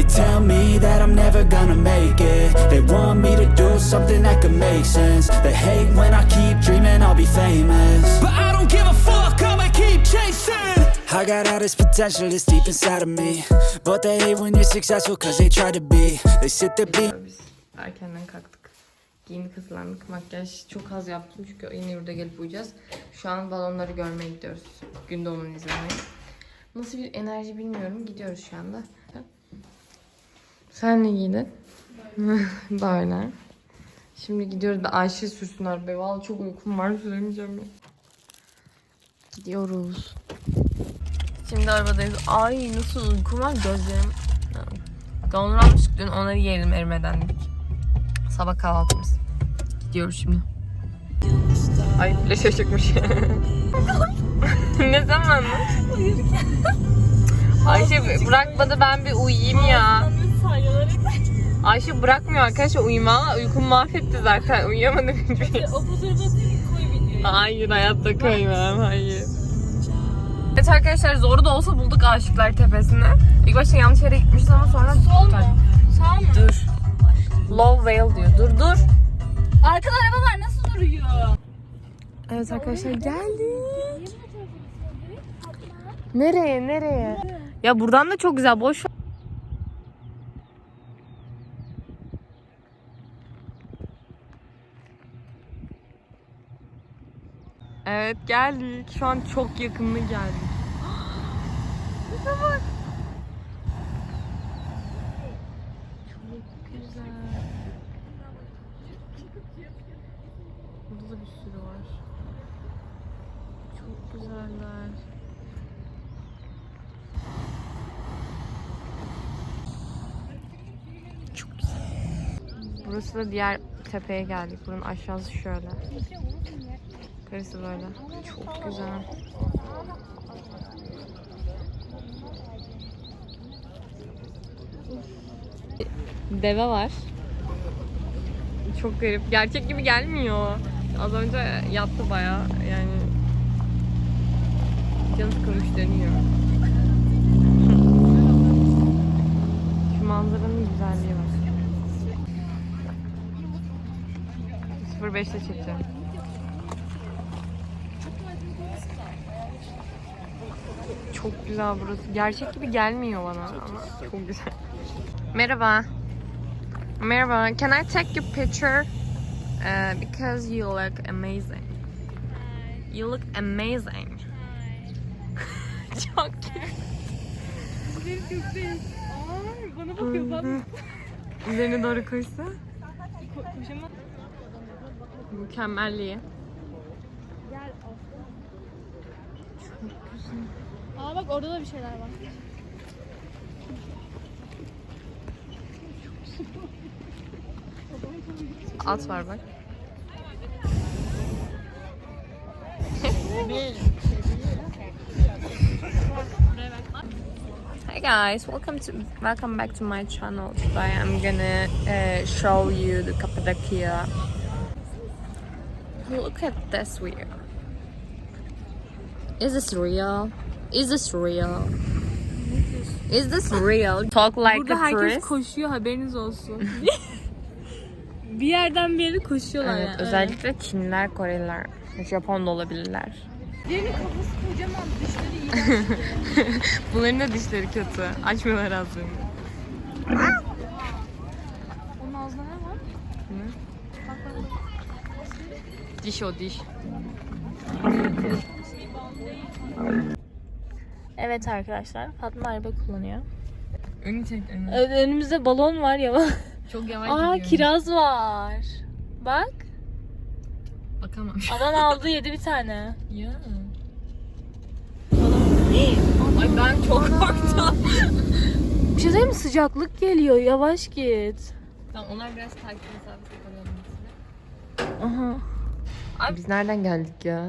They tell me that I'm never gonna make it They want me to do something that could make sense They hate when I keep dreaming I'll be famous But I don't give a fuck, I'ma keep chasing I got all this potential that's deep inside of me But they hate when you're successful cause they try to be They sit there being Biz erkenden kalktık. Giyindik hızlandık. Makyaj çok az yaptım çünkü yine yurda gelip uyuyacağız. Şu an balonları görmeye gidiyoruz. Gün doğumunu izlemeye. Nasıl bir enerji bilmiyorum. Gidiyoruz şu anda. Sen ne giydin? Böyle. Şimdi gidiyoruz. Ben Ayşe sürsün arabayı. Vallahi çok uykum var. Süremeyeceğim ya. Gidiyoruz. Şimdi arabadayız. Ay nasıl uykum var gözlerim. Dondurma almıştık dün onları yiyelim erimeden dedik. Sabah kahvaltımız. Gidiyoruz şimdi. Ay flaşa çıkmış. ne zaman? Ayşe bırakmadı ben bir uyuyayım ya. Ayşe bırakmıyor arkadaşlar uyuma. Uykumu mahvetti zaten. Uyuyamadım hiçbir. O fotoğrafı koy videoya. Hayır hayatta koymam hayır. Evet arkadaşlar zor da olsa bulduk Aşıklar Tepesi'ni. İlk başta yanlış yere gitmişiz ama sonra... Sol mu? Sağ mı? Dur. Low Vale diyor. Dur dur. Arkada araba var nasıl duruyor? Evet arkadaşlar geldik. Nereye nereye? Ya buradan da çok güzel boş ver. Evet geldik. Şu an çok yakınına geldik. Bize bak. Çok güzel. Burada da bir sürü var. Çok güzeller. Çok güzel. Burası da diğer tepeye geldik. Bunun aşağısı şöyle. Karısı böyle. Çok güzel. Deve var. Çok garip. Gerçek gibi gelmiyor. Az önce yattı baya. Yani canı sıkılmış dönüyor. Şu manzaranın güzelliği var. 05'te çekeceğim. Çok güzel burası. Gerçek gibi gelmiyor bana ama çok güzel. Merhaba. Merhaba. Can I take your picture? Uh, because you look amazing. You look amazing. çok köpeğim. Ay bana bakıyor bak. Üzerine doğru koysa. Ko-. Mükemmelliği. Gel Aa bak orada da bir şeyler var. At var bak. Hi guys, welcome to welcome back to my channel. Today I'm gonna uh, show you the Cappadocia. Look at this view. Is this real? Is this real? Is this real? Talk like Burada a herkes tourist. koşuyor haberiniz olsun. bir yerden bir yere koşuyorlar Evet, yani. özellikle Çinliler, Koreliler, Japon da olabilirler. Diğerinin kafası kocaman dişleri iğrenç. Bunların da dişleri kötü. Açmıyorlar ağzını. Onun ağzında ne var? Bak bak bak. Diş o diş. Evet arkadaşlar Fatma araba kullanıyor. Önü çek önü. Evet, önümüzde balon var ya. Çok yavaş Aa gidiyor. kiraz var. Bak. Bakamam. Adam aldı yedi bir tane. ya. Ay ben çok korktum. Bir şey söyleyeyim mi? Sıcaklık geliyor. Yavaş git. Tamam onlar biraz takip mesafesi koyalım. Aha. Biz nereden geldik ya?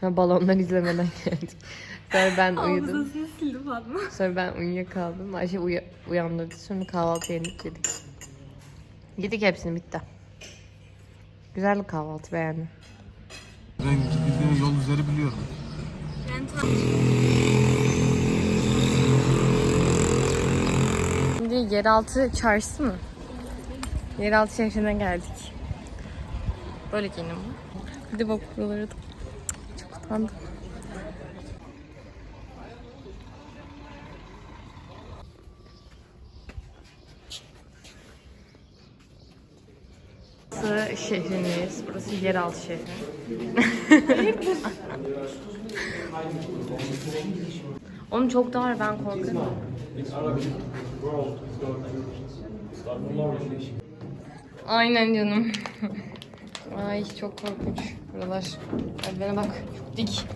Ha, balondan izlemeden geldik. Sonra ben uyudum. Hafızasını sildi Fatma. Sonra ben uyuyakaldım. Ayşe uya uyandırdı. Sonra kahvaltı yedik yedik. Yedik hepsini bitti. Güzel bir kahvaltı beğendim. Ben gittiğim yol üzeri biliyorum. Şimdi yeraltı çarşısı mı? Yeraltı şehrine geldik. Böyle giyinim. Bir de bak buraları da çok utandım. Burası şehrindeyiz. Burası yeraltı şehri. Oğlum çok dar ben korkuyorum. Aynen canım. Ay çok korkunç buralar. Ay bana bak çok dik.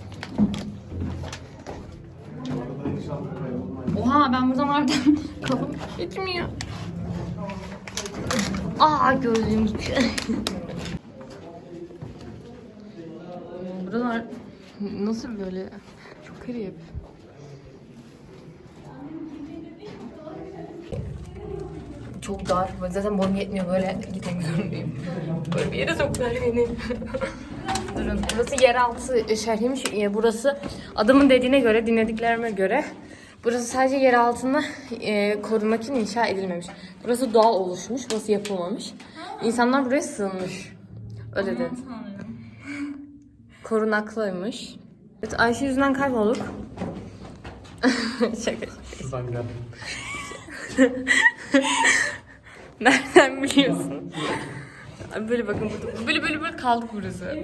Oha ben buradan harbiden kafam geçmiyor. Aa gözlüğüm gitti. Buralar nasıl böyle çok garip. Çok dar. Zaten boyum yetmiyor böyle gitmek zorundayım. Böyle bir yere soktular beni. Durun. Burası yeraltı şehriymiş. Ee, Burası adamın dediğine göre, dinlediklerime göre burası sadece yer altında e, korunmak için inşa edilmemiş. Burası doğal oluşmuş, burası yapılmamış. İnsanlar buraya sığınmış. Öyle dedi. Korunaklıymış. Evet, Ayşe yüzünden kaybolduk. Şaka. Şuradan gel. Nereden biliyorsun? Böyle bakın burada. Böyle böyle böyle kaldık burası.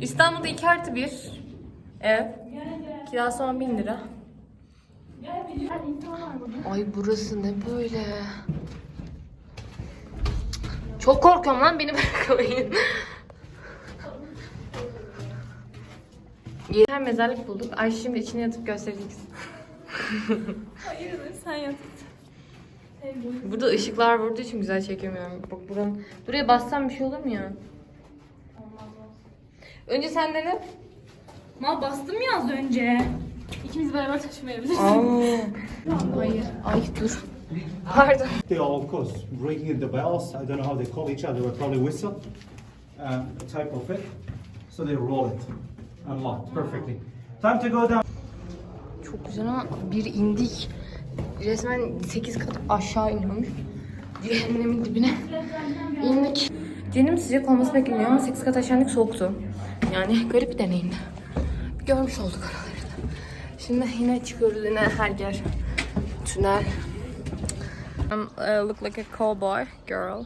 İstanbul'da 2 artı 1 ev. Kirası 10 bin lira. Ay burası ne böyle? Çok korkuyorum lan beni bırakmayın. Her mezarlık bulduk. Ay şimdi içine yatıp göstereceksin. Hayırdır sen yat. Burada ışıklar vurduğu için güzel çekemiyorum. Bak buranın, buraya bassam bir şey olur mu ya? Önce sen dene. Mal bastım ya az önce. İkimiz beraber taşımayabiliriz. Hayır. Ay dur. Pardon. They are, of course, ringing the bells. I don't know how they call each other, but probably whistle, um, a type of it. So they roll it and lock perfectly. Time to go down. Çok güzel ama bir indik. Resmen 8 kat aşağı iniyormuş. Cehennemin dibine indik. Cehennem sıcak olması bekleniyor ama 8 kat aşağı indik soğuktu. Yani garip bir deneyimdi. Görmüş olduk oraları da. Şimdi yine çıkıyoruz yine her yer. Tünel. Uh, look like a cowboy girl.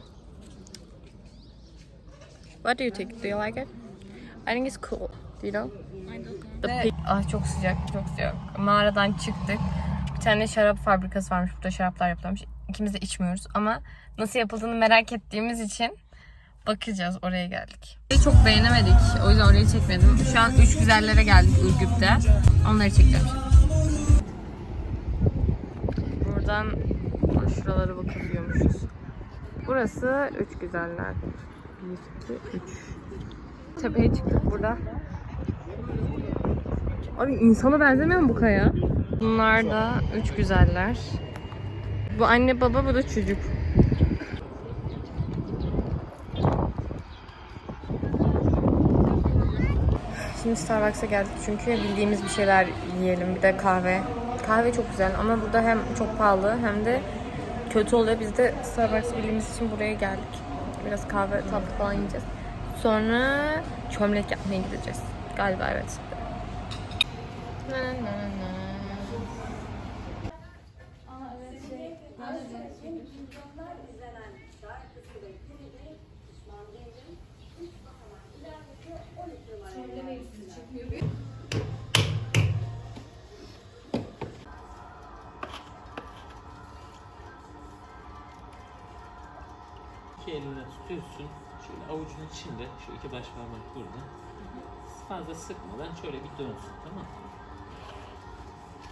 What do you think? Do you like it? I think it's cool. Do you know? The pig- Ah çok sıcak, çok sıcak. Mağaradan çıktık. Bir tane şarap fabrikası varmış. Burada şaraplar yapılmış. İkimiz de içmiyoruz ama nasıl yapıldığını merak ettiğimiz için bakacağız. Oraya geldik. Çok beğenemedik. O yüzden orayı çekmedim. Şu an üç güzellere geldik Ürgüp'te. Onları çekeceğim şimdi. Buradan şuralara bakabiliyormuşuz. Burası üç güzeller. Bir, iki, üç. Tepeye çıktık burada. Abi insana benzemiyor mu bu kaya? Bunlar da üç güzeller. Bu anne baba bu da çocuk. Şimdi Starbucks'a geldik çünkü bildiğimiz bir şeyler yiyelim. Bir de kahve. Kahve çok güzel ama burada hem çok pahalı hem de kötü oluyor. Biz de Starbucks bildiğimiz için buraya geldik. Biraz kahve tatlı falan yiyeceğiz. Sonra çömlek yapmaya gideceğiz. Galiba evet. İki eline tutuyorsun. Şöyle avucun içinde, şu iki baş parmak burada. Fazla sıkmadan şöyle bir dönsün tamam mı?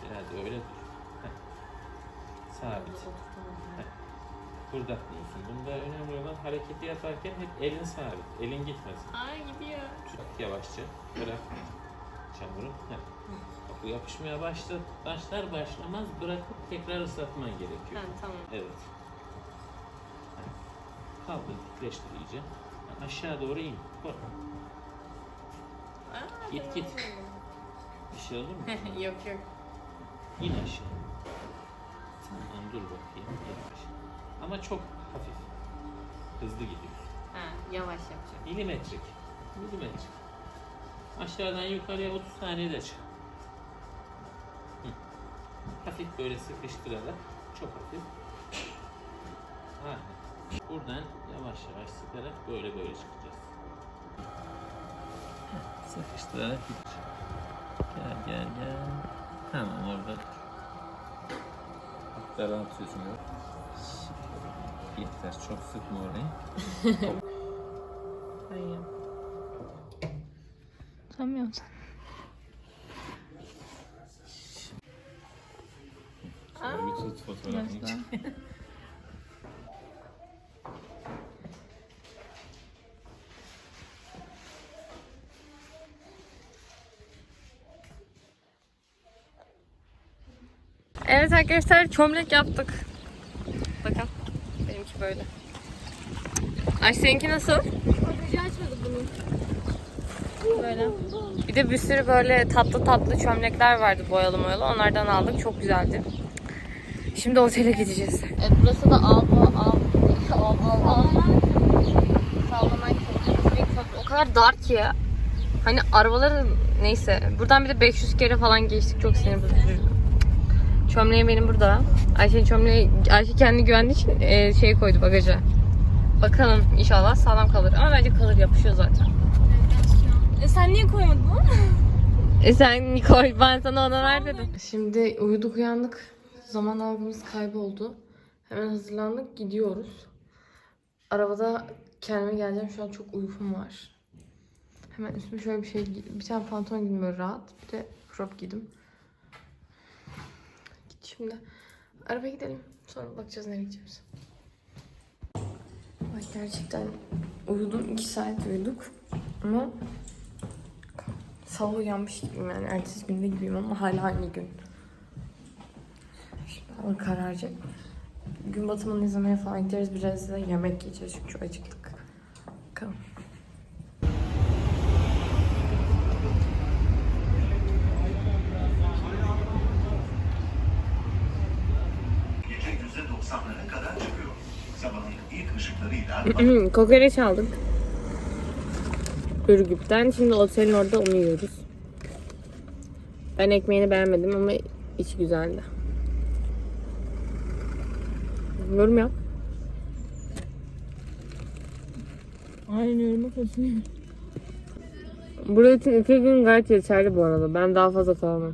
Biraz öyle dur. Heh. Sabit. Heh. Burada dursun. Bunda önemli olan hareketi yaparken hep elin sabit. Elin gitmesin. Ay gidiyor. Tut yavaşça. Bırak çamuru. Heh. Bak bu yapışmaya başla, başlar başlamaz bırakıp tekrar ıslatman gerekiyor. tamam. Evet. Kaldır, dikleştir iyice. Aşağı doğru in. Korkma. Git git. Bir şey olur mu? yok yok. İn aşağı. Tamam dur bakayım. Yavaş. Ama çok hafif. Hızlı gidiyorsun. Ha, yavaş yapacağım. Milimetrik. Milimetrik. Aşağıdan yukarıya 30 saniyede çık. Hı. Hafif böyle sıkıştırarak. Çok hafif. Aynen. Buradan yavaş yavaş sıkarak böyle böyle çıkacağız. Sıkıştırarak gidecek. Gel gel gel. Tamam orada dur. Daraltıyorsun yok. Yeter çok sıkma orayı. Hayır. Tutamıyorum sen. Şöyle bir tut fotoğrafını. Evet arkadaşlar çömlek yaptık. Bakın. Benimki böyle. Ay seninki nasıl? Bagajı açmadık bunu. Böyle. Bir de bir sürü böyle tatlı tatlı çömlekler vardı boyalı boyalı. Onlardan aldık. Çok güzeldi. Şimdi otele gideceğiz. Evet burası da Alba Al Al Al Al Sallanan köprü. O kadar dar ki. Hani arabaların neyse. Buradan bir de 500 kere falan geçtik. Çok sinir bozucu. Çömleğim benim burada. Ayşe çömleği, Ayşe kendi güvendiği için e, şey koydu bagaja. Bakalım inşallah sağlam kalır. Ama bence kalır yapışıyor zaten. E sen niye koymadın onu? E sen koy ben sana ona ver dedim. Şimdi uyuduk uyandık. Zaman algımız kayboldu. Hemen hazırlandık gidiyoruz. Arabada kendime geleceğim. Şu an çok uykum var. Hemen üstüme şöyle bir şey bir tane pantolon giydim böyle rahat. Bir de crop giydim. Şimdi. Arabaya gidelim. Sonra bakacağız nereye gideceğiz. Ay gerçekten uyudum. 2 saat uyuduk. Ama Sabah uyanmış gibiyim yani ertesi günde gibiyim ama hala aynı gün. Şimdi hava kararacak. Gün batımını izlemeye falan gideriz. Biraz da yemek yiyeceğiz çünkü acıktık. Bakalım. Kokoreç aldık. Ürgüp'ten. Şimdi otelin orada onu yiyoruz. Ben ekmeğini beğenmedim ama içi güzeldi. Yorum yap. Aynen yoruma katılıyorum. Burası için iki gün gayet yeterli bu arada. Ben daha fazla kalamam.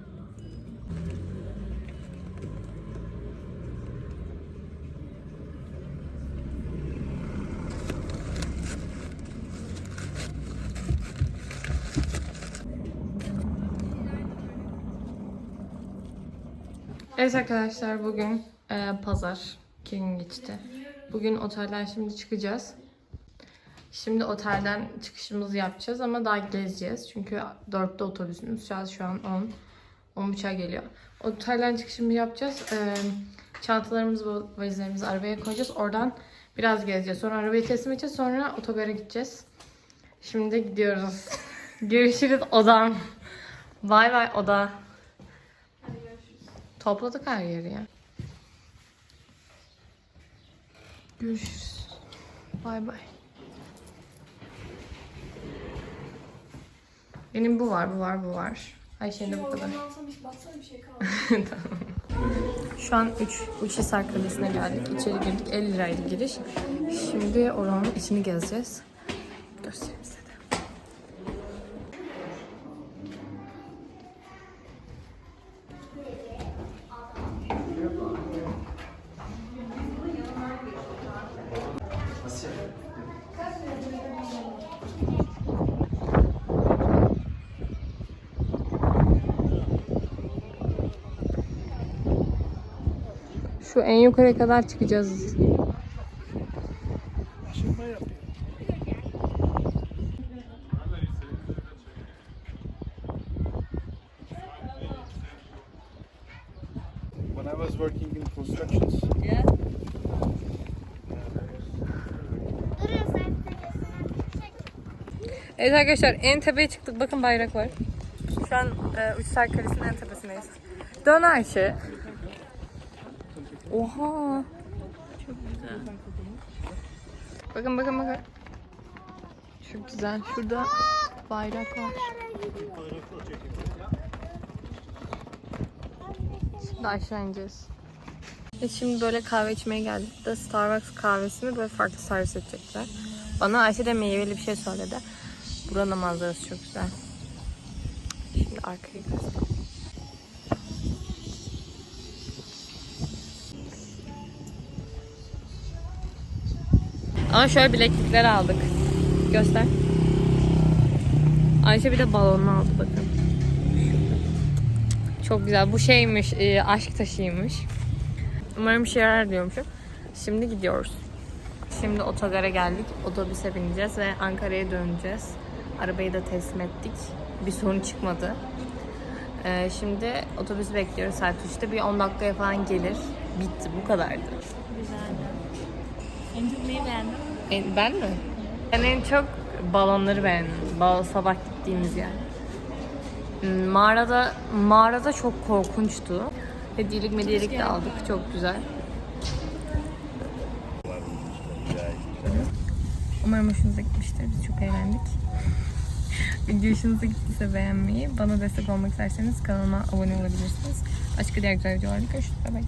Evet arkadaşlar bugün e, pazar. gün geçti. Bugün otelden şimdi çıkacağız. Şimdi otelden çıkışımızı yapacağız ama daha gezeceğiz. Çünkü 4'te otobüsümüz. Saat şu an 10. 10.30'a geliyor. Otelden çıkışımızı yapacağız. Ee, çantalarımızı, valizlerimizi arabaya koyacağız. Oradan biraz gezeceğiz. Sonra arabayı teslim edeceğiz. Sonra otogara gideceğiz. Şimdi gidiyoruz. Görüşürüz odam. Bay bay oda. Topladık her yeri ya. Görüşürüz. Bay bay. Benim bu var, bu var, bu var. Ayşe'nin de bu kadar. tamam. Şu an 3 Uçhisar Kalesi'ne geldik. İçeri girdik. 50 liraydı giriş. Şimdi oranın içini gezeceğiz. Göstereyim Şu en yukarıya kadar çıkacağız. When I was working in constructions, Evet arkadaşlar en tepeye çıktık. Bakın bayrak var. Şu an e, Uçsar Kalesi'nin en tepesindeyiz. Dön Ayşe. Oha. Çok güzel. Bakın bakın bakın. Çok güzel. Şurada bayrak var. Şimdi aşağı ineceğiz. Ve şimdi böyle kahve içmeye geldik de Starbucks kahvesini böyle farklı servis edecekler. Bana Ayşe de meyveli bir şey söyledi. Buranın manzarası çok güzel. Şimdi arkaya göstereyim. Ama şöyle bileklikler aldık. Göster. Ayşe bir de balonunu aldı bakın. Çok güzel. Bu şeymiş, e, aşk taşıymış. Umarım işe yarar diyormuşum. Şimdi gidiyoruz. Şimdi otogara geldik. Otobüse bineceğiz ve Ankara'ya döneceğiz. Arabayı da teslim ettik. Bir sorun çıkmadı. Ee, şimdi otobüs bekliyoruz saat 3'te. Bir 10 dakikaya falan gelir. Bitti. Bu kadardı. Güzeldi. En çok neyi beğendin? E, ben mi? Ben en çok balonları beğendim. Bal sabah gittiğimiz yer. Hmm, Mağarada mağarada çok korkunçtu. Hediyelik medyelik de aldık. Çok güzel. Umarım hoşunuza gitmiştir. Biz çok eğlendik. Video hoşunuza gittiyse beğenmeyi, bana destek olmak isterseniz kanalıma abone olabilirsiniz. Başka diğer güzel videolarda görüşürüz. Bye bye.